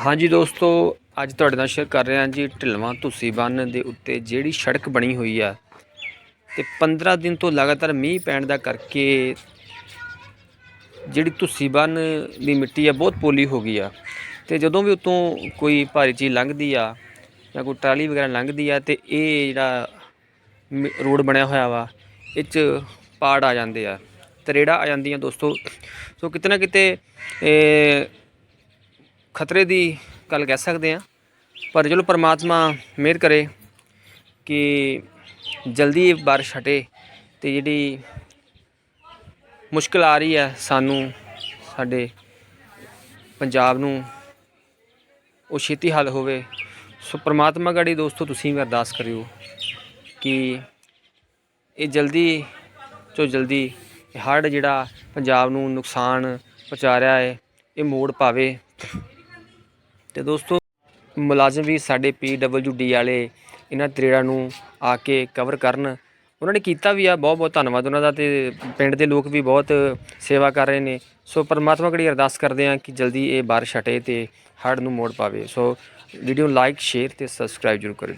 ਹਾਂਜੀ ਦੋਸਤੋ, ਅੱਜ ਤੁਹਾਡੇ ਨਾਲ ਸ਼ੇਅਰ ਕਰ ਰਹੇ ਹਾਂ ਜੀ ਢਿਲਵਾਂ ਧੁੱਸੀ ਬੰਨ ਦੇ ਉੱਤੇ ਜਿਹੜੀ ਸੜਕ ਬਣੀ ਹੋਈ ਆ ਤੇ 15 ਦਿਨ ਤੋਂ ਲਗਾਤਾਰ ਮੀਂਹ ਪੈਣ ਦਾ ਕਰਕੇ ਜਿਹੜੀ ਧੁੱਸੀ ਬੰਨ ਦੀ ਮਿੱਟੀ ਆ ਬਹੁਤ ਪੋਲੀ ਹੋ ਗਈ ਆ ਤੇ ਜਦੋਂ ਵੀ ਉਤੋਂ ਕੋਈ ਭਾਰੀ ਚੀਜ਼ ਲੰਘਦੀ ਆ ਜਾਂ ਕੋਈ ਟਰਾਲੀ ਵਗੈਰਾ ਲੰਘਦੀ ਆ ਤੇ ਇਹ ਜਿਹੜਾ ਮ- ਰੋਡ ਬਣਿਆ ਹੋਇਆ ਵਾ, ਇਹ 'ਚ ਪਾੜ ਆ ਜਾਂਦੇ ਆ, ਤਰੇੜਾ ਆ ਜਾਂਦੀਆਂ ਦੋਸਤੋ। ਸੋ ਕਿਤੇ ਨਾ ਕਿਤੇ ਖਤਰੇ ਦੀ ਗੱਲ ਕਹਿ ਸਕਦੇ ਆ ਪਰ ਚਲੋ ਪਰਮਾਤਮਾ ਮਿਹਰ ਕਰੇ ਕਿ ਜਲਦੀ ਇਹ ਬਾਰਿਸ਼ ਹਟੇ ਤੇ ਜਿਹੜੀ ਮੁਸ਼ਕਲ ਆ ਰਹੀ ਹੈ ਸਾਨੂੰ, ਸਾਡੇ ਪੰਜਾਬ ਨੂੰ, ਉਹ ਛੇਤੀ ਹੱਲ ਹੋਵੇ। ਸੋ ਪ੍ਰਮਾਤਮਾ ਗੜੀ ਦੋਸਤੋ ਤੁਸੀਂ ਵੀ ਅਰਦਾਸ ਕਰਿਓ ਕਿ ਇਹ ਜਲਦੀ ਤੋਂ ਜਲਦੀ ਇਹ ਹੜ੍ਹ ਜਿਹੜਾ ਪੰਜਾਬ ਨੂੰ ਨੁਕਸਾਨ ਪਹੁੰਚਾ ਰਿਹਾ ਹੈ, ਇਹ ਮੋੜ ਪਾਵੇ। ਤੇ ਦੋਸਤੋ, ਮੁਲਾਜ਼ਮ ਵੀ ਸਾਡੇ ਡੀ ਵਾਲੇ, ਇਹਨਾਂ ਤਰੇੜਾਂ ਨੂੰ ਆ ਕੇ ਕਵਰ ਕਰਨ। ਉਹਨਾਂ ਨੇ ਕੀਤਾ ਵੀ ਆ, ਬਹੁਤ ਬਹੁਤ ਧੰਨਵਾਦ ਉਹਨਾਂ ਦਾ ਤੇ ਪਿੰਡ ਦੇ ਲੋਕ ਵੀ ਬਹੁਤ ਸੇਵਾ ਕਰ ਰਹੇ ਨੇ। ਸੋ ਪਰਮਾਤਮਾ ਕੜੀ ਅਰਦਾਸ ਕਰਦੇ ਆ ਕਿ ਜਲਦੀ ਇਹ ਬਾਰਿਸ਼ ਹਟੇ ਤੇ ਹੜ੍ਹ ਨੂੰ ਮੋੜ ਪਾਵੇ। ਸੋ ਵੀਡੀਓ ਨੂੰ ਲਾਈਕ ਸ਼ੇਅਰ ਤੇ ਸਬਸਕ੍ਰਾਈਬ ਜ਼ਰੂਰ ਕਰਿਓ।